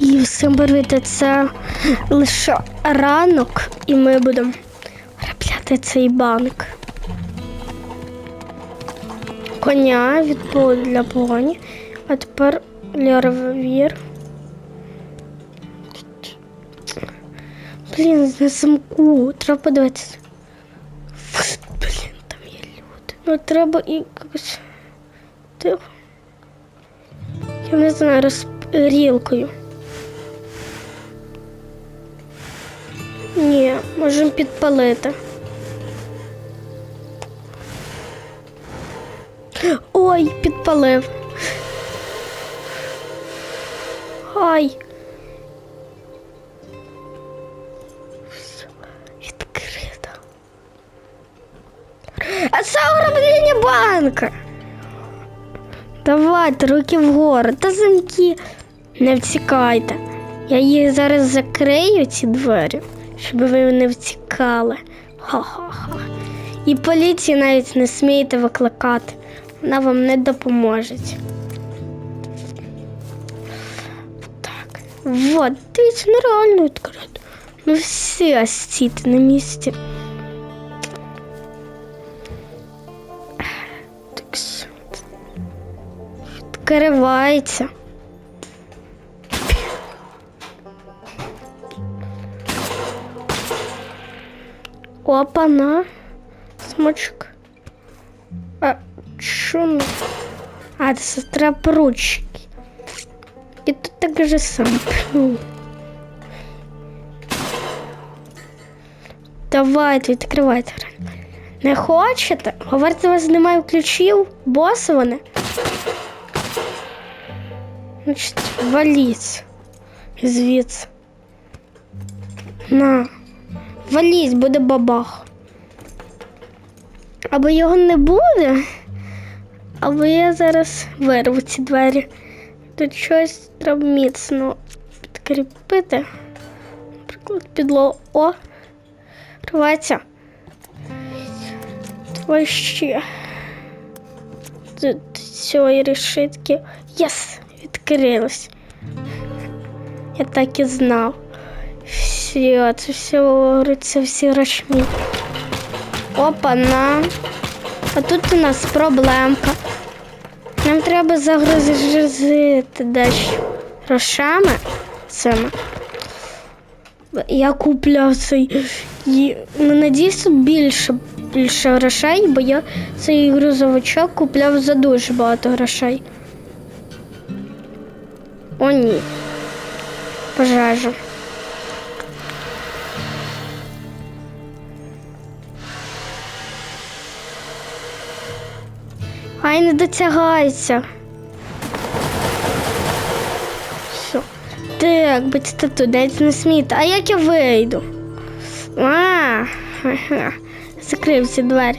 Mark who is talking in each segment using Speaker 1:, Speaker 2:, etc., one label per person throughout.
Speaker 1: І всім привіт, це лише ранок, і ми будемо грабляти цей банк. Коня відбули для поні, а тепер лєрвір. Блін, на замку, треба подивитися. Блін, там є люди. Ну треба і якось. Тихо. Я не знаю, розрілкою. Ні, можемо підпалити. Ой, підпалив. Ай. Відкрито. А це банка. Давайте, руки вгору. Та замки. Не втікайте. Я їх зараз закрию, ці двері, щоб ви не втікали. Ха-ха-ха. І поліції навіть не смієте викликати. Вона вам не допоможе. Так. Вот, дивіться, нереально відкрито. Ну всі стіти на місці. Так що? Відкривається. Опа-на. Смочок. А що? ну? А, це треба ручки. І тут так же сам. Фу. Давайте, відкривайте. Не хочете? Говорите, у вас немає ключів? Боси вони? Значить, валіть звідси. На. Валіть, буде бабах. Або його не буде, або я зараз вирву ці двері. Тут щось треба міцно підкріпити. Наприклад, підлогу. О! Рветься. Давай ще. Тут цієї решітки. Єс! Відкрилось. Я так і знав. Все, це все говориться, всі рачні. Опа, на. А тут у нас проблемка. Нам треба загрузити дещо грошами цими. Я купляв цей. і- Ну, надіюся, більше, більше грошей, бо я цей грузовичок купляв за дуже багато грошей. О, ні. Пожежа. Ай, не дотягається. Все. Так, тут, дайте не смійте. А як я вийду? А, закрив ці двері.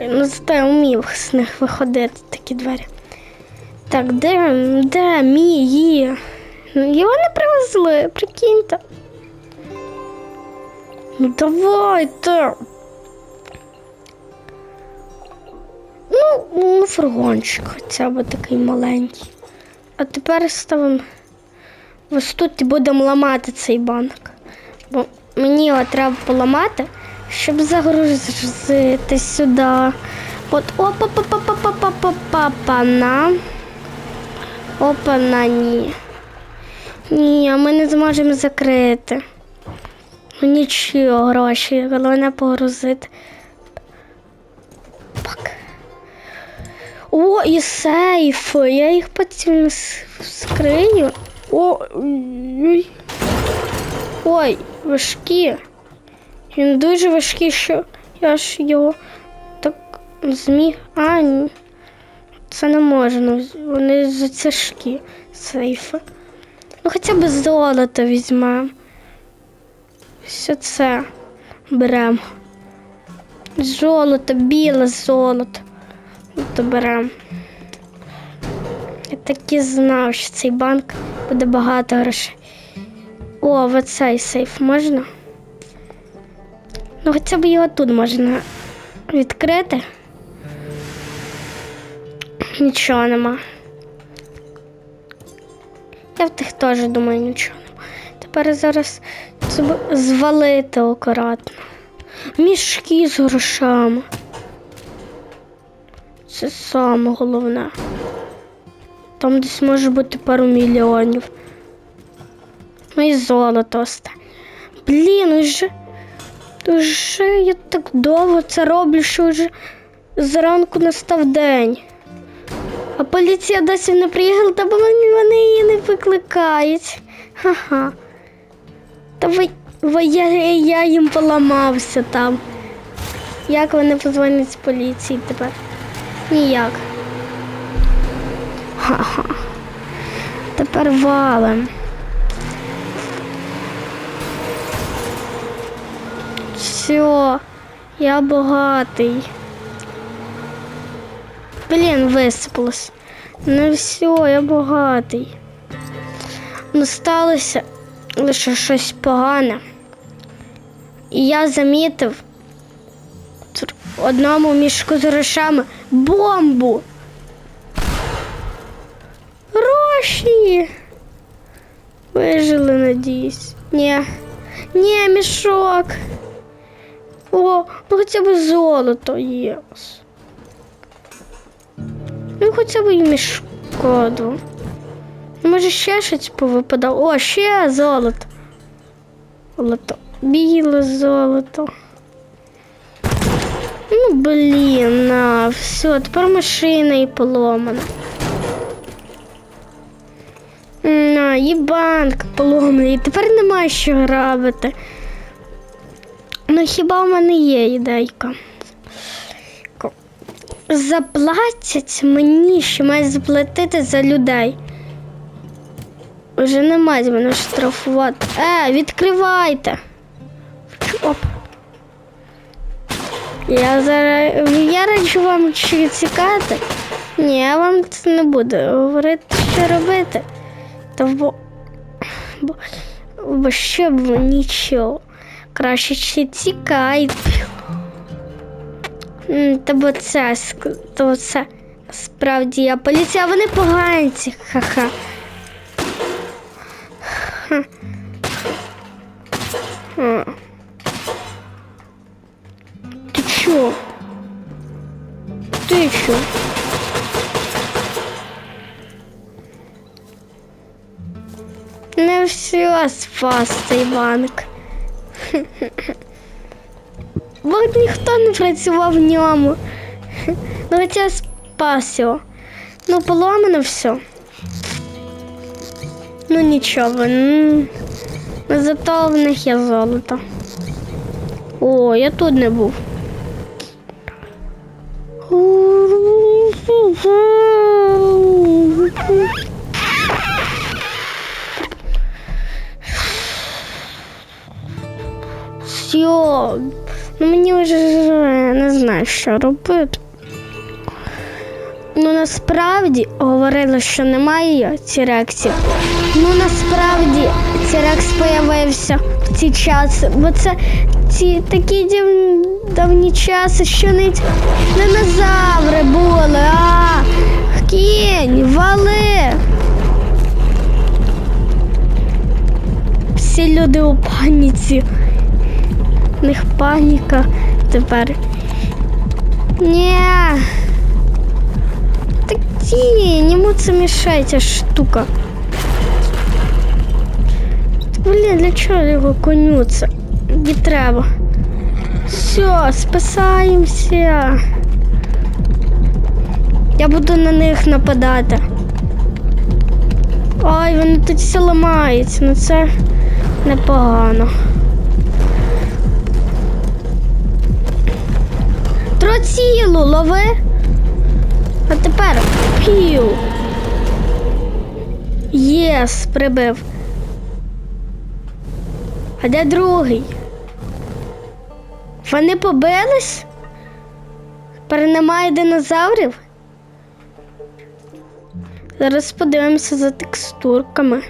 Speaker 1: Ну, зате я вмів з них виходити такі двері. Так, де, де мій? Ну, Його не привезли, прикиньте. Ну давайте. Ну, фургончик хоча б такий маленький. А тепер ставимо ось тут і будемо ламати цей банк. Бо мені його треба поламати, щоб загрузити сюди. От опа па па па па па па па па на Опа на ні. Ні, ми не зможемо закрити. Нічого, гроші, головне погрузити. О, і сейф. Я їх потім с- скрию. О, ой. Ой, важкі. Він дуже важкий, що я ж його так зміг. А, ні. Це не можна. Вони затяжкі сейфи. Ну хоча б золото візьмемо. Все це беремо. Золото, біле золото. То беремо. Я так і знав, що цей банк буде багато грошей. О, в цей сейф можна? Ну, хоча б його тут можна відкрити. Нічого нема. Я в тих теж думаю нічого нема. Тепер зараз звалити акуратно. Мішки з грошами. Це саме головне. Там десь може бути пару мільйонів. Ну і золото останнє. Блін, уже, уже я так довго це роблю, що вже зранку настав день. А поліція досі не приїхала, та вони її не викликають. Ха-ха. Та ви, ви, я, я їм поламався там. Як вони позвонять з поліції тепер? Ніяк. Ха-ха. Тепер валим. Все, я багатий. Блін, висипалось. Ну все, я багатий. Ну сталося лише щось погане. І я замітив одному мішку з грошами бомбу. Гроші. Вижили, надіюсь. Ні. Ні, мішок. О, ну хоча б золото є. Ну, хоча б і мішкоду. Може, ще щось повипадало. О, ще золото. Золото. Біле золото. Ну, блін, на, все, тепер машина і поломана. На, і банк поломаний. Тепер немає що грабити. Ну, хіба в мене є ідейка? Заплатять мені, що має заплатити за людей. Вже немає з мене штрафувати. Е, відкривайте. Оп. Я зараз. Я раджу вам чи цікати. Ні, я вам це не буду говорити, що робити. Бо що б нічого. Краще ще тікайте. Та бо це, це справді я поліція, вони поганці, ха-ха. Все спас цей банк. Бо ніхто не працював в ньому. Ну, хоча спас його. Ну, поломано все. Ну нічого. Ну, зато в них є золото. О, я тут не був. Все, ну мені вже не знаю, що робити. Ну насправді говорили, що немає Тірексів. Ну насправді Тірекс появився в ці часи, бо це ці такі дів- давні часи, що навіть динозаври були. А, кінь, вали. Всі люди у паніці. Них паніка тепер. Ні. Так ті, йому це мішає ця штука. Блін, для чого його коню це? Не треба. Все, спасаємося. Я буду на них нападати. Ой, вони тут все ламаються, ну це непогано. Троцілу лови. А тепер пів. Єс, прибив. А де другий? Вони побились? Тепер немає динозаврів? Зараз подивимося за текстурками.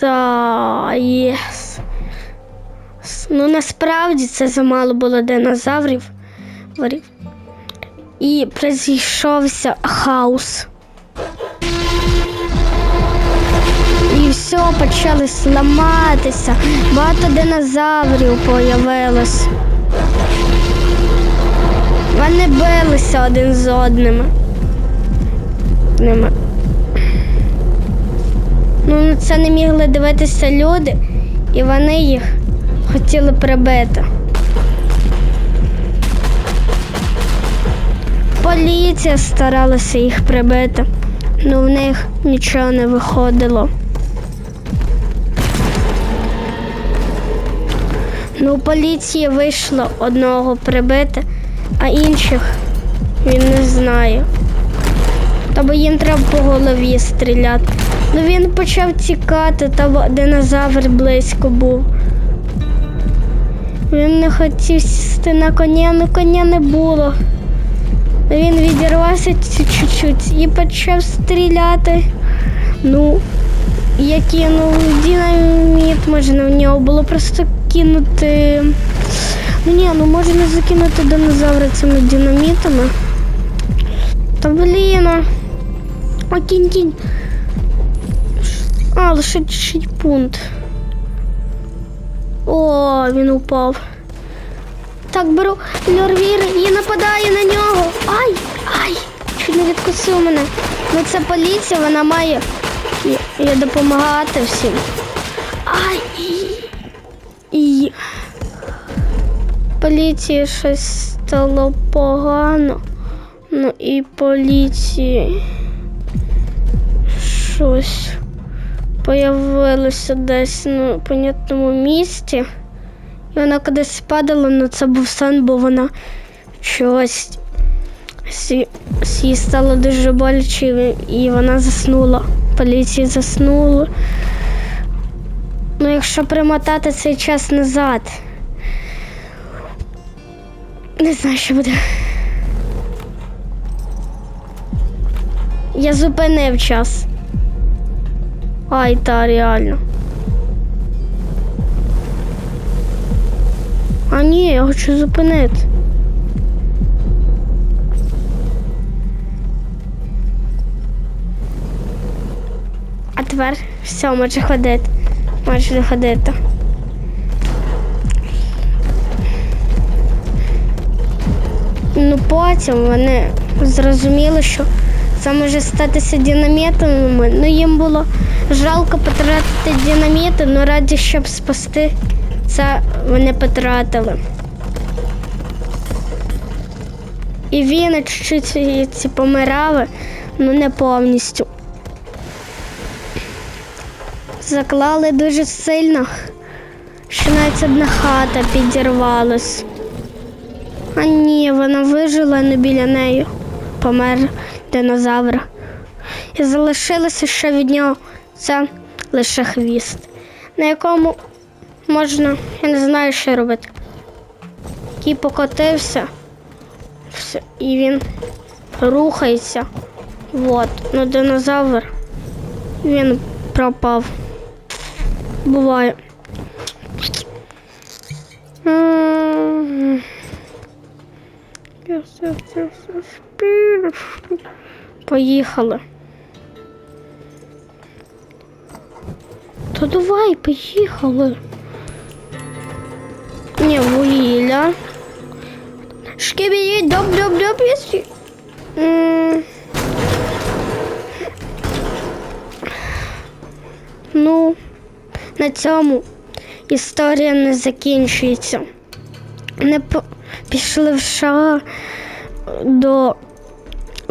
Speaker 1: Та єс. Ну насправді це замало було динозаврів. І призійшовся хаос. І все почали ламатися, багато динозаврів появилось. Вони билися один з одними. Ними. Ну, на це не могли дивитися люди, і вони їх хотіли прибити. Поліція старалася їх прибити, але в них нічого не виходило. Ну, у поліції вийшло одного прибити, а інших він не знає. Тобто їм треба по голові стріляти. Ну він почав тікати, та бо динозавр близько був. Він не хотів сісти на коня, але коня не було. Він відірвався чуть-чуть і почав стріляти. Ну, я кинув динаміт, можна в нього було просто кинути. Ну ні, ну можна закинути динозавра цими динамітами. Та блін. а. О, кінь, кінь. А, лише чуть пункт. О, він упав. Так, беру Льорвір і нападаю на нього. Ай! Ай! Чуть не відкусив мене. Ну це поліція, вона має і допомагати всім. Ай! І... Поліції щось стало погано. Ну і поліції щось появилося десь на понятному місці. І вона кудись падала, але це був сон, бо вона щось їй стало дуже боляче, і вона заснула. Поліція заснула. Ну, якщо примотати цей час назад, не знаю, що буде. Я зупинив час. Ай, та реально. А ні, я хочу зупинити. А тепер все, може ходити. Може не ходити. Ну потім вони зрозуміли, що це може статися динамітами. Ну їм було жалко потратити динаміти, але раді, щоб спасти це вони потратили. І він чуть-чуть помирали, ну не повністю. Заклали дуже сильно, що навіть одна хата підірвалась. А ні, вона вижила, але біля неї помер динозавр. І залишилося ще від нього це лише хвіст, на якому можна, я не знаю, що робити. Кій покотився, все, і він рухається. Вот. Ну, динозавр він пропав. Буває. Все це все спію. Поїхали. То давай, поїхали. Не, вугілля. Шкібії, доб, доб, доб, єсі. Ну, на цьому історія не закінчується. Не по... пішли в ша до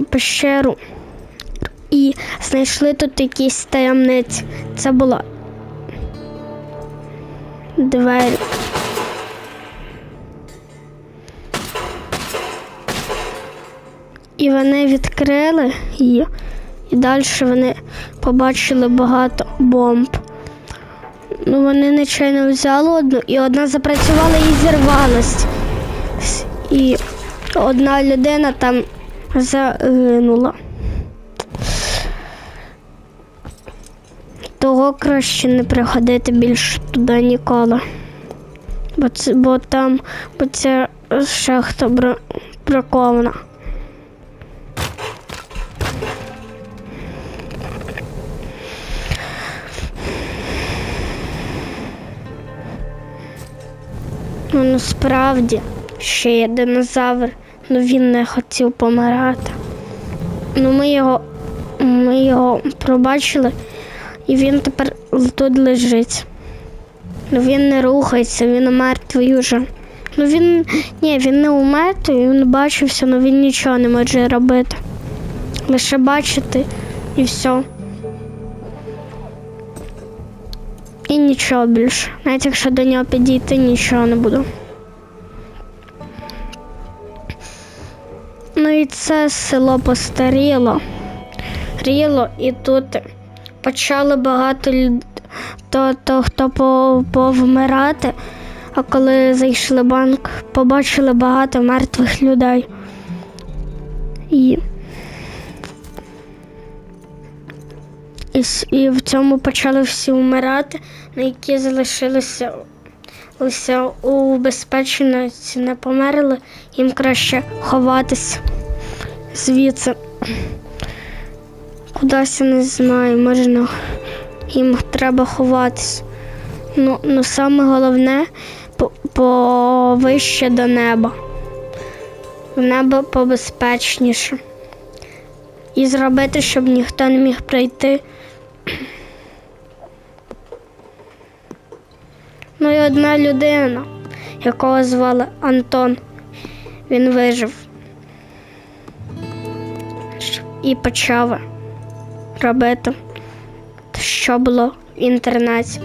Speaker 1: пещеру і знайшли тут якісь таємниці. Це була двері. І вони відкрили її, і далі вони побачили багато бомб. Ну, вони нечайно взяли одну, і одна запрацювала і зірвалась. І що одна людина там загинула. Того краще не приходити більше туди ніколи, бо це, бо там бо ця шахта бр... бракована. Ну насправді ще є динозавр але він не хотів помирати. Ну ми його, ми його пробачили, і він тепер тут лежить. Ну він не рухається, він мертвий уже. Ну він. Ні, він не умертвий, він бачився, але він нічого не може робити. Лише бачити і все. І нічого більше. Навіть якщо до нього підійти, нічого не буду. Ну і це село постаріло. Ріло, і тут почали багато люд... то, то хто повмирати. А коли зайшли в банк, побачили багато мертвих людей. І, і, і в цьому почали всі вмирати, на які залишилися лише у безпечності не померли, їм краще ховатися звідси. Кудись не знаю, можна їм треба ховатись. Ну, ну саме головне повище до неба. В небо побезпечніше. І зробити, щоб ніхто не міг прийти. Ну і одна людина, якого звали Антон, він вижив. І почав робити, що було в інтернеті.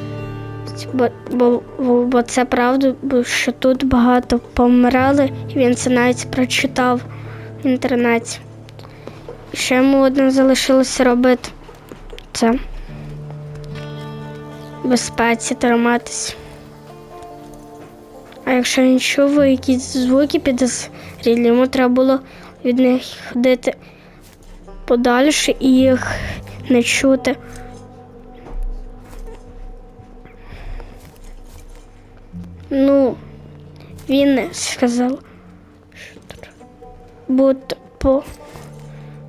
Speaker 1: Бо, бо, бо, бо це правда, бо що тут багато помирали, і він це навіть прочитав в інтернеті. І ще йому одне залишилося робити це безпеці триматись. А якщо він чув якісь звуки підозрілі, йому треба було від них ходити подальше і їх не чути. Ну, він сказав, що бути по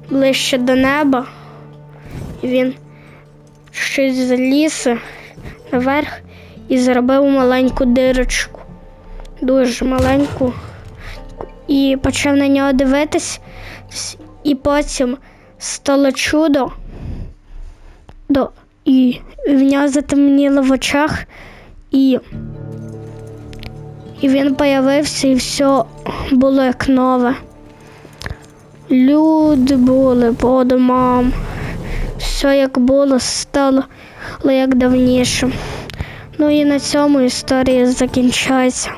Speaker 1: ближче до неба. І він щось заліз наверх і зробив маленьку дирочку, дуже маленьку, і почав на нього дивитись, і потім стало чудо, до, і в нього затемніло в очах, і і він появився, і все було як нове. Люди були по домам. Все як було, стало як давніше. Ну і на цьому історія закінчається.